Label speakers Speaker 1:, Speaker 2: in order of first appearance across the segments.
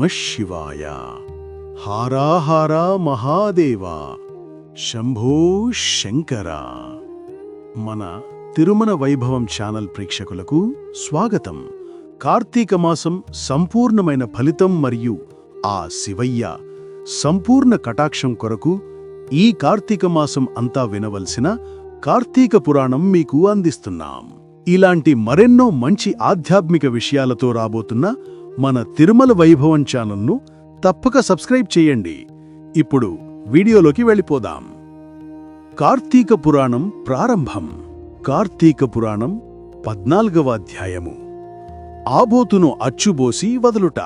Speaker 1: శివాయ హారాహారా మహాదేవా శంభో శంకర మన తిరుమల వైభవం ఛానల్ ప్రేక్షకులకు స్వాగతం. కార్తీక మాసం సంపూర్ణమైన ఫలితం మరియు ఆ శివయ్య సంపూర్ణ కటాక్షం కొరకు ఈ కార్తీక మాసం అంతా వినవలసిన కార్తీక పురాణం మీకు అందిస్తున్నాం. ఇలాంటి మరెన్నో మంచి ఆధ్యాత్మిక విషయాలతో రాబోతున్న మన తిరుమల వైభవం ఛానల్ను తప్పక సబ్స్క్రైబ్ చేయండి. ఇప్పుడు వీడియోలోకి వెళ్ళిపోదాం. కార్తీక పురాణం ప్రారంభం. కార్తీక పురాణం పద్నాలుగవ అధ్యాయము. ఆబోతును అచ్చుబోసి వదులుట.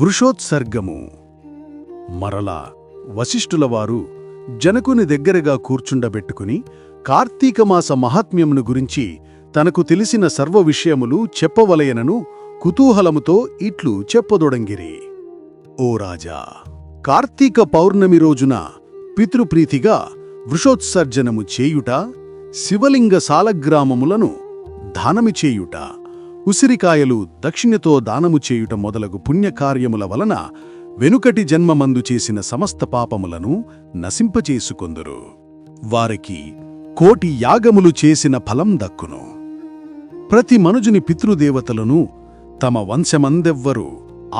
Speaker 1: వృషోత్సర్గము. మరలా వశిష్ఠులవారు జనకుని దగ్గరగా కూర్చుండబెట్టుకుని కార్తీకమాస మహాత్మ్యమును గురించి తనకు తెలిసిన సర్వ విషయములు చెప్పవలయనను కుతూహలముతో ఇట్లు చెప్పదొడంగిరి. ఓ రాజా కార్తీక పౌర్ణమి రోజున పితృప్రీతిగా వృషోత్సర్జనము చేయుట శివలింగ సాలగ్రామములను దానము చేయుట ఉసిరికాయలు దక్షిణతో దానము చేయుట మొదలగు పుణ్యకార్యముల వలన వెనుకటి జన్మమందు చేసిన సమస్త పాపములను నశింపచేసుకొందురు. వారికి కోటి యాగములు చేసిన ఫలం దక్కును. ప్రతి మనుజుని పితృదేవతలను తమ వంశమందెవ్వరు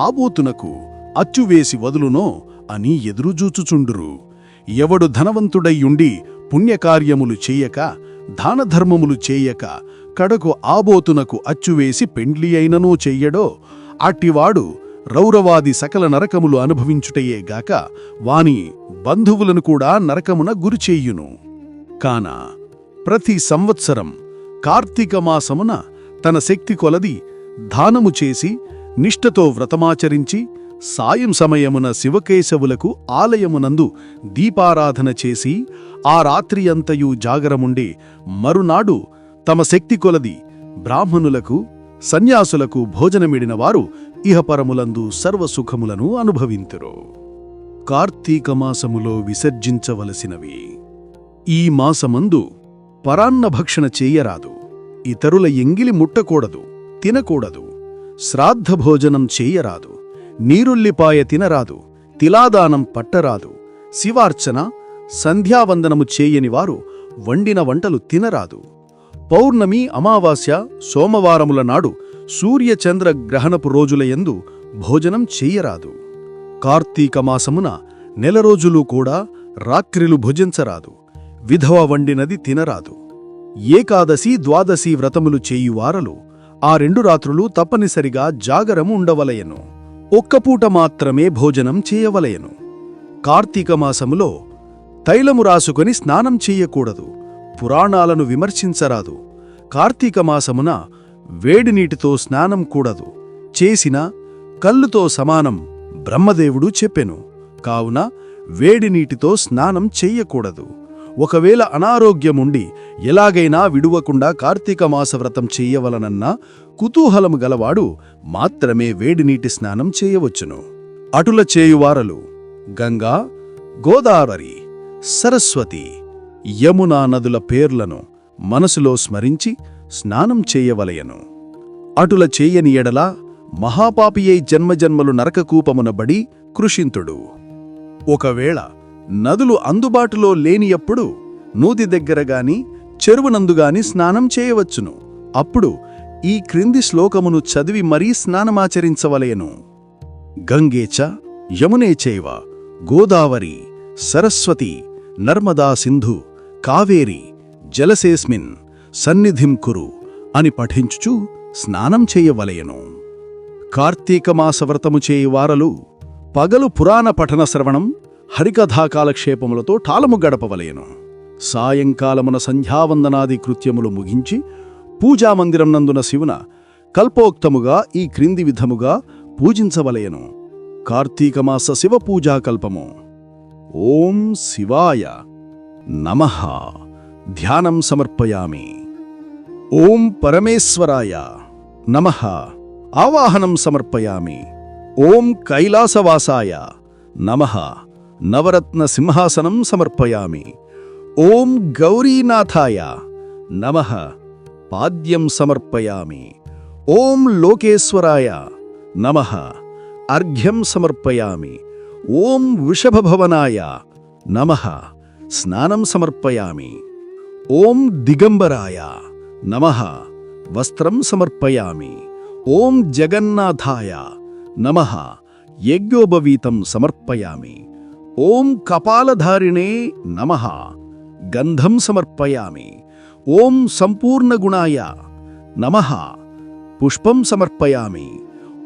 Speaker 1: ఆబోతునకు అచ్చువేసి వదులునో అని ఎదురుజూచుచుండురు ఎవడు ధనవంతుడయ్యుండి పుణ్యకార్యములు చేయక దానధర్మములు చేయక కడకు ఆబోతునకు అచ్చువేసి పెండ్లి అయిననో చెయ్యడో అట్టివాడు రౌరవాది సకల నరకములు అనుభవించుటయే గాక వాని బంధువులను కూడా నరకమున గురిచేయును కాన ప్రతి సంవత్సరం కార్తీక మాసమున తన శక్తి కొలది దానము చేసి నిష్ఠతో వ్రతమాచరించి సాయం సమయమున శివకేశవులకు ఆలయమునందు దీపారాధన చేసి ఆ రాత్రియంతయు జాగరముండి మరునాడు తమ శక్తి కొలది బ్రాహ్మణులకు సన్యాసులకు భోజనమిడినవారు ఇహపరములందు సర్వసుఖములను అనుభవింతురు. కార్తీక మాసములో విసర్జించవలసినవి. ఈ మాసమందు పరాన్నభక్షణ చేయరాదు. ఇతరుల ఎంగిలి ముట్టకూడదు. తినకూడదు. శ్రాద్ధ భోజనం చెయ్యరాదు నీరుల్లిపాయ తినరాదు. తిలాదానం పట్టరాదు. శివార్చన సంధ్యావందనము చేయనివారు వండిన వంటలు తినరాదు. పౌర్ణమి అమావాస్య సోమవారముల నాడు సూర్యచంద్ర గ్రహణపు రోజులయందు భోజనం చెయ్యరాదు కార్తీక మాసమున నెల రోజులు కూడా రాత్రిలు భుజించరాదు. విధవ వండినది తినరాదు. ఏకాదశి ద్వాదశి వ్రతములు చేయువారలు ఆ రెండు రాత్రులు తప్పనిసరిగా జాగరము ఉండవలయను. ఒక్కపూట మాత్రమే భోజనం చేయవలయను. కార్తీక మాసములో తైలము రాసుకొని స్నానం చెయ్యకూడదు పురాణాలను విమర్శించరాదు. కార్తీక మాసమున వేడి నీటితో స్నానం కూడదు. చేసిన కల్లుతో సమానం బ్రహ్మదేవుడు చెప్పెను. కావున వేడి నీటితో స్నానం చెయ్యకూడదు ఒకవేళ అనారోగ్యముండి ఎలాగైనా విడువకుండా కార్తీక మాస వ్రతం చెయ్యవలనన్న కుతూహలము గలవాడు మాత్రమే వేడినీటి స్నానం చేయవచ్చును. అటుల చేయువారలు గంగా గోదావరి సరస్వతి యమునా నదుల పేర్లను మనసులో స్మరించి స్నానం చేయవలయను. అటుల చేయని ఎడల మహాపాపియై జన్మజన్మలు నరకకూపమునబడి కృషింతుడు. ఒకవేళ నదులు అందుబాటులో లేనియప్పుడు నూతి దగ్గరగాని చెరువునందుగాని స్నానం చేయవచ్చును. అప్పుడు ఈ క్రింది శ్లోకమును చదివి మరీ స్నానమాచరించవలయను గంగేచ యమునేచైవ గోదావరి సరస్వతి నర్మదా సింధు కావేరి జలసేస్మిన్ సన్నిధిం కురు అని పఠించుచు స్నానం చేయవలయను కార్తీకమాసవ్రతము చేయువారలు పగలు పురాణ పఠన శ్రవణం హరికథాకాలక్షేపములతో ఠాలము గడపవలయను సాయంకాలమున సంధ్యావందనాది కృత్యములు ముగించి పూజామందిరం నందున శివున కల్పోక్తముగా ఈ క్రింది విధముగా పూజించవలయను కార్తీకమాస శివపూజాకల్పము ఓం శివాయ నమః. ధ్యానం సమర్పయామి. ఓం పరమేశ్వరాయ నమః. ఆవాహనం సమర్పయామి. ఓం కైలాసవాసాయ నమః. నవరత్న సింహాసనం సమర్పయామి. ఓం గౌరీనాథాయ నమ. పాద్యం సమర్పయామి. ఓం లోకేశ్వరాయ నమ. అర్ఘ్యం సమర్పయామి. ఓం వృషభభవనాయ నమ. స్నానం సమర్పయామి. ఓం దిగంబరాయ నమ. వస్త్రం సమర్పయామి. ఓం జగన్నాథాయ నమ. యజ్ఞోపవీతం సమర్పయామి. ఓం కపాలధారిణే నమ. గంధం సమర్పయామి. ఓం సంపూర్ణగుణాయ నమ. పుష్పం సమర్పయామి.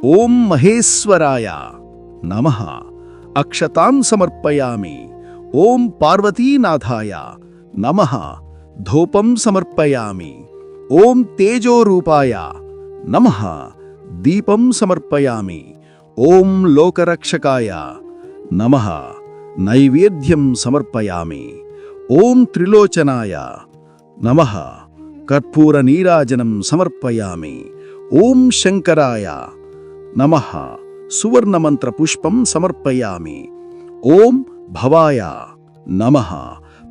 Speaker 1: ఓం మహేశ్వరాయ నమ. అక్షతాం సమర్పయామి. ఓం పార్వతీనాథాయ నమ. ధూపం సమర్పయామి. ఓం తేజోరూపాయ నమ. దీపం సమర్పయామి. ఓం లోకరక్షకాయ నమ. నైవేద్యం సమర్పయామి. ఓం త్రిలోచనాయ నమ. కర్పూర నీరాజనం సమర్పయామి. ఓం శంకరాయ నమ. సువర్ణమంత్ర పుష్పం సమర్పయామి. ఓం భవాయ నమ.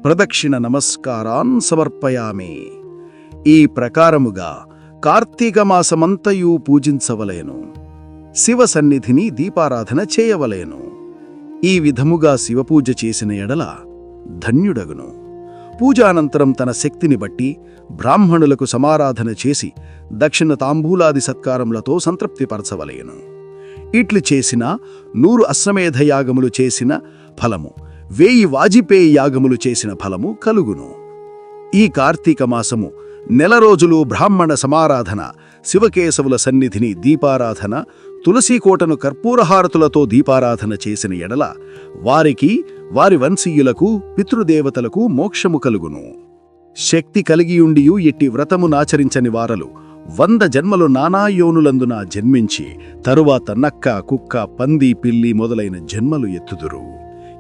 Speaker 1: ప్రదక్షిణ నమస్కారాన్ సమర్పయామి. ఈ ప్రకారముగా కార్తీక మాసమంతయూ పూజించవలేను. శివ సన్నిధిని దీపారాధన చేయవలేను. ఈ విధముగా శివపూజ చేసిన ఎడల ధన్యుడగును. పూజానంతరం తన శక్తిని బట్టి బ్రాహ్మణులకు సమారాధన చేసి దక్షిణ తాంబూలాది సత్కారములతో సంతృప్తిపరచవలేను ఇట్లు చేసిన నూరు అశ్వమేధ యాగములు చేసిన ఫలము వేయి వాజిపేయ యాగములు చేసిన ఫలము కలుగును. ఈ కార్తీక మాసము నెల రోజులు బ్రాహ్మణ సమారాధన శివకేశవుల సన్నిధిని దీపారాధన తులసీకోటను కర్పూరహారతులతో దీపారాధన చేసిన ఎడల వారికి వారి వంశీయులకు పితృదేవతలకు మోక్షము కలుగును. శక్తి కలిగియుండియు ఎట్టి వ్రతమునాచరించని వారలు వంద జన్మలు నానాయోనులందున జన్మించి తరువాత నక్క కుక్క పంది పిల్లి మొదలైన జన్మలు ఎత్తుదురు.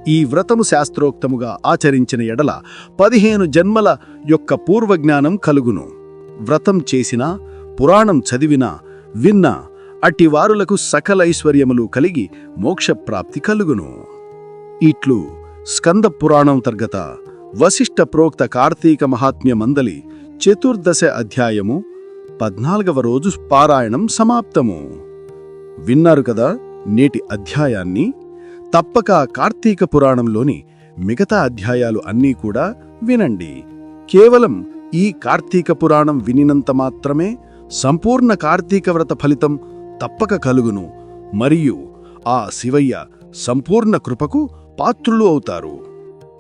Speaker 1: ఈ వ్రతము శాస్త్రోక్తముగా ఆచరించిన ఎడల పదిహేను జన్మల యొక్క పూర్వజ్ఞానం కలుగును. వ్రతం చేసినా పురాణం చదివినా విన్నా అట్టివారులకు సకల ఐశ్వర్యములు కలిగి మోక్షప్రాప్తి కలుగును. ఇట్లు స్కంద పురాణం తర్గత వశిష్ఠ ప్రోక్త కార్తీక మహాత్మ్య మందలి చతుర్దశ అధ్యాయము పద్నాలుగవ రోజు పారాయణం సమాప్తము. విన్నారు కదా నేటి అధ్యాయాన్ని? తప్పక కార్తీక పురాణంలోని మిగతా అధ్యాయాలు అన్నీ కూడా వినండి. కేవలం ఈ కార్తీక పురాణం వినినంత మాత్రమే సంపూర్ణ కార్తీక వ్రత ఫలితం తప్పక కలుగును. మరియు ఆ శివయ్య సంపూర్ణ కృపకు పాత్రులు అవుతారు.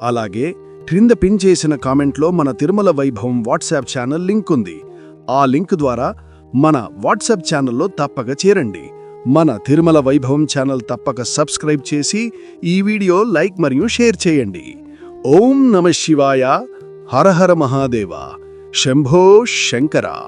Speaker 1: అలాగే క్రింద పిన్ చేసిన కామెంట్లో మన తిరుమల వైభవం వాట్సాప్ ఛానల్ లింక్ ఉంది. ఆ లింక్ ద్వారా మన వాట్సాప్ ఛానల్లో తప్పక చేరండి. మన తిరుమల వైభవం ఛానల్ తప్పక సబ్స్క్రైబ్ చేసి ఈ వీడియో లైక్ మరియు షేర్ చేయండి. ఓం నమ శివాయ. హరహర మహాదేవ. శంభో శంకరా.